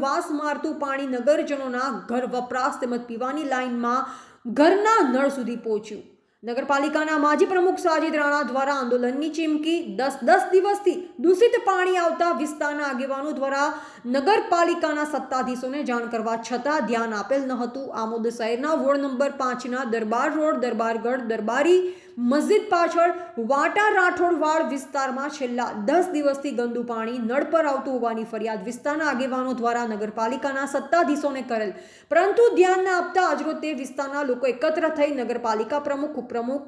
વાસ મારતું પાણી નગરજનોના ઘર વપરાશ તેમજ પીવાની લાઇનમાં ઘરના નળ સુધી પહોંચ્યું. નગરપાલિકાના માજી પ્રમુખ સાજિદ રાણા દ્વારા આંદોલનની ચીમકી દસ દસ દિવસથી દૂષિત પાણી આવતા વિસ્તારના આગેવાનો દ્વારા નગરપાલિકાના સત્તાધીશોને જાણ કરવા છતાં ધ્યાન આપેલ ન હતું આમોદ શહેરના વોર્ડ નંબર પાંચના દરબાર રોડ, દરબારગઢ, દરબારી મસ્જિદ પાછળ વાટા રાઠોડવાડ વિસ્તારમાં છેલ્લા દસ દિવસથી ગંદુ પાણી નળ પર આવતું હોવાની ફરિયાદ વિસ્તારના આગેવાનો દ્વારા નગરપાલિકાના સત્તાધીશોને કરેલ. પરંતુ ધ્યાન ન આપતા આજરોજ તે વિસ્તારના લોકો એકત્ર થઈ નગરપાલિકા પ્રમુખ ઉપપ્રમુખ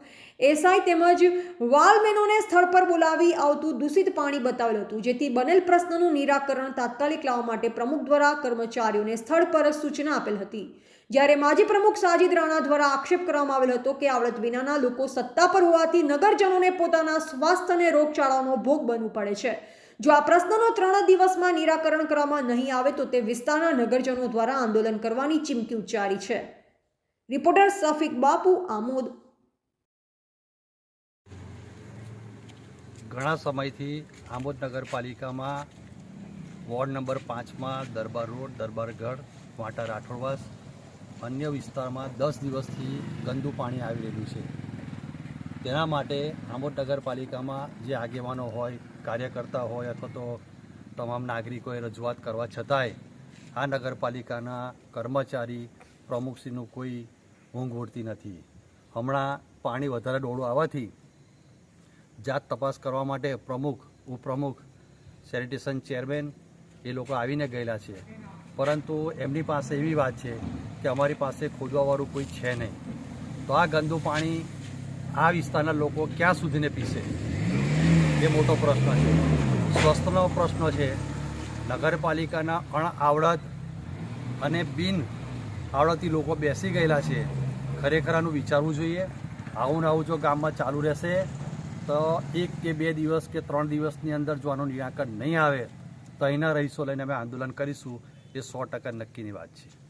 એસઆઈ તેમજ વાલમેનોને સ્થળ પર બોલાવી આવતું દૂષિત પાણી બતાવેલ હતું, જેથી બનેલ પ્રશ્નનું નિરાકરણ તાત્કાલિક લાવવા માટે પ્રમુખ દ્વારા કર્મચારીઓને સ્થળ પર સૂચના આપેલ હતી. જ્યારે માજી પ્રમુખ સાજિદ રાણા દ્વારા આક્ષેપ કરવામાં આવેલ હતો કે આવડત વિનાના લોકો સત્તા પર હોવાથી નગરજનોને પોતાના સ્વાસ્થ્ય અને રોગચાળાનો ભોગ બનવું પડે છે. જો આ પ્રશ્નનો ત્રણ દિવસમાં નિરાકરણ કરવામાં નહીં આવે તો તે વિસ્તારના નગરજનો દ્વારા આંદોલન કરવાની ચીમકી ઉચ્ચારી છે. રિપોર્ટર સફિક બાપુ આમોદ. ઘણા સમયથી આંબોદ નગરપાલિકામાં વોર્ડ નંબર પાંચમાં દરબાર રોડ દરબારગઢ વાંટા રાઠોડવાસ, અન્ય વિસ્તારમાં દસ દિવસથી ગંદુ પાણી આવી રહેલું છે. તેના માટે આંબોદ નગરપાલિકામાં જે આગેવાનો હોય, કાર્યકર્તા હોય અથવા તો તમામ નાગરિકોએ રજૂઆત કરવા છતાંય આ નગરપાલિકાના કર્મચારી પ્રમુખશ્રીનું કોઈ ઊંઘ ઉડતી નથી. હમણાં પાણી વધારે ડોળું આવવાથી જાત તપાસ કરવા માટે પ્રમુખ, ઉપપ્રમુખ સેનિટેશન ચેરમેન એ લોકો આવીને ગયેલા છે. પરંતુ એમની પાસે એવી વાત છે કે અમારી પાસે ખોદવાવાળું કોઈ છે નહીં. તો આ ગંદુ પાણી આ વિસ્તારના લોકો ક્યાં સુધીને પીશે? એ મોટો પ્રશ્ન છે. સ્વસ્થનો પ્રશ્ન છે. નગરપાલિકાના અણઆવડત અને બિન આવડતી લોકો બેસી ગયેલા છે. ખરેખર આનું વિચારવું જોઈએ. આવું ને આવું જો ગામમાં ચાલુ રહેશે તો એક કે બે દિવસ કે ત્રણ દિવસની અંદર જો આનું નિરાકરણ નહીં આવે, તો અહીંના રહીશો લઈને અમે આંદોલન કરીશું. એ સો ટકા નક્કીની વાત છે.